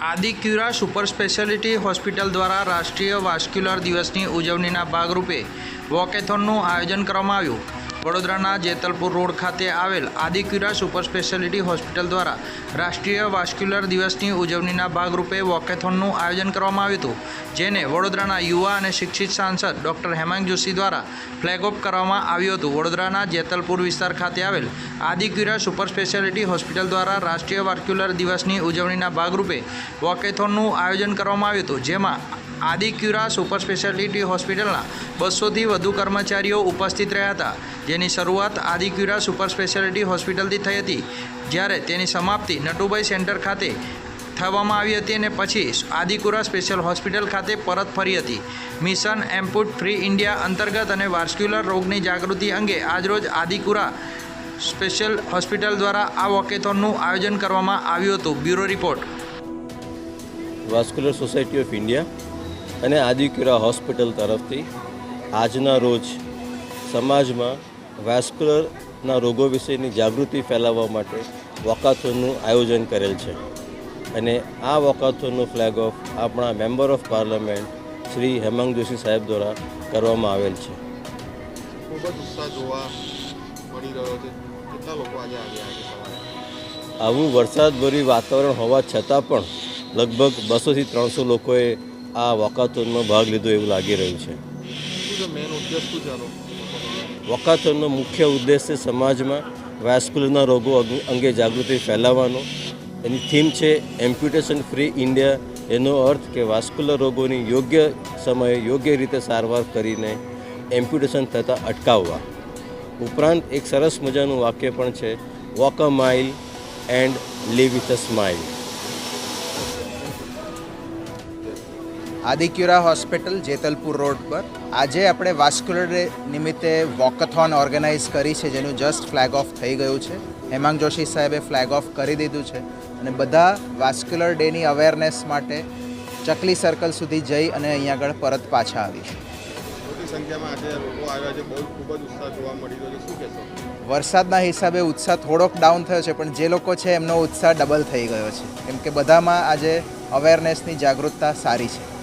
આદિક્યુરા super speciality hospital દ્વારા રાષ્ટ્રીય vascular દિવસની ઉજવણીના ભાગરૂપે વોકેથોનનું આયોજન કરવામાં આવ્યું. વડોદરાના જેતલપુર રોડ ખાતે આવેલ આદિક્યુરા સુપર સ્પેશિયાલિટી હોસ્પિટલ દ્વારા રાષ્ટ્રીય વાસ્ક્યુલર દિવસની ઉજવણીના ભાગરૂપે વોકેથોનનું આયોજન કરવામાં આવ્યું હતું, જેને વડોદરાના યુવા અને શિક્ષિત સાંસદ ડૉક્ટર હેમાંગ જોશી દ્વારા ફ્લેગ ઓફ કરવામાં આવ્યું હતું. વડોદરાના જેતલપુર વિસ્તાર ખાતે આવેલ આદિક્યુરા સુપર સ્પેશિયાલિટી હોસ્પિટલ દ્વારા રાષ્ટ્રીય વાસ્ક્યુલર દિવસની ઉજવણીના ભાગરૂપે વોકેથોનનું આયોજન કરવામાં આવ્યું હતું, જેમાં આદિક્યુરા સુપર સ્પેશિયાલિટી હોસ્પિટલના બસોથી વધુ કર્મચારીઓ ઉપસ્થિત રહ્યા હતા, જેની શરૂઆત આદિક્યુરા સુપર સ્પેશિયાલિટી હોસ્પિટલથી થઈ હતી, જ્યારે તેની સમાપ્તિ નટુભાઈ સેન્ટર ખાતે થવામાં આવી હતી અને પછી આદિકુરા સ્પેશિયલ હોસ્પિટલ ખાતે પરત ફરી હતી. મિશન એમ્પુટ ફ્રી ઇન્ડિયા અંતર્ગત અને વાસ્ક્યુલર રોગની જાગૃતિ અંગે આજરોજ આદિકુરા સ્પેશિયલ હોસ્પિટલ દ્વારા આ વોકેથોનનું આયોજન કરવામાં આવ્યું હતું. Bureau report. Vascular society of India. અને આદિક્યુરા હોસ્પિટલ તરફથી આજના રોજ સમાજમાં વેસ્ક્યુલરના રોગો વિશેની જાગૃતિ ફેલાવવા માટે વોકાથોનનું આયોજન કરેલ છે. અને આ વોકાથોનનું ફ્લેગ ઓફ આપણા member of parliament Shri Hemang Joshi saheb દ્વારા કરવામાં આવેલ છે. ખૂબ જ ઉત્સાહ જોવા મળી રહ્યો છે. કેટલા લોકો આજે આવ્યા આવું વરસાદભર્યું વાતાવરણ હોવા છતાં પણ લગભગ બસોથી ત્રણસો લોકોએ આ વોકાથોનમાં ભાગ લીધો એવું લાગી રહ્યું છે. વોકાથોનનો મુખ્ય ઉદ્દેશ છે સમાજમાં વાસ્કુલરના રોગો અંગ- અંગે જાગૃતિ ફેલાવવાનો. એની થીમ છે એમ્પ્યુટેશન ફ્રી ઇન્ડિયા. એનો અર્થ કે વાસ્ક્યુલર રોગોની યોગ્ય સમયે યોગ્ય રીતે સારવાર કરીને એમ્પ્યુટેશન થતાં અટકાવવા. ઉપરાંત એક સરસ મજાનું વાક્ય પણ છે walk a mile and live with a smile Adicura hospital Jetalpur road પર. આજે આપણે વાસ્ક્યુલર ડે નિમિત્તે વોકથોન ઓર્ગેનાઇઝ કરી છે જેનું જસ્ટ ફ્લેગ ઓફ થઈ ગયું છે. હેમાંગ જોશી સાહેબે ફ્લેગ ઓફ કરી દીધું છે. અને બધા વાસ્ક્યુલર ડેની અવેરનેસ માટે ચકલી સર્કલ સુધી જઈ અને અહીંયા આગળ પરત પાછા આવી મોટી સંખ્યામાં આજે લોકો આવ્યા છે. બહુ ખૂબ જ ઉત્સાહ જોવા મળી રહ્યો છે. શું કહેશો? વરસાદના હિસાબે ઉત્સાહ થોડોક ડાઉન થયો છે પણ જે લોકો છે એમનો ઉત્સાહ ડબલ થઈ ગયો છે. કેમ કે બધામાં આજે અવેરનેસની જાગૃતતા સારી છે.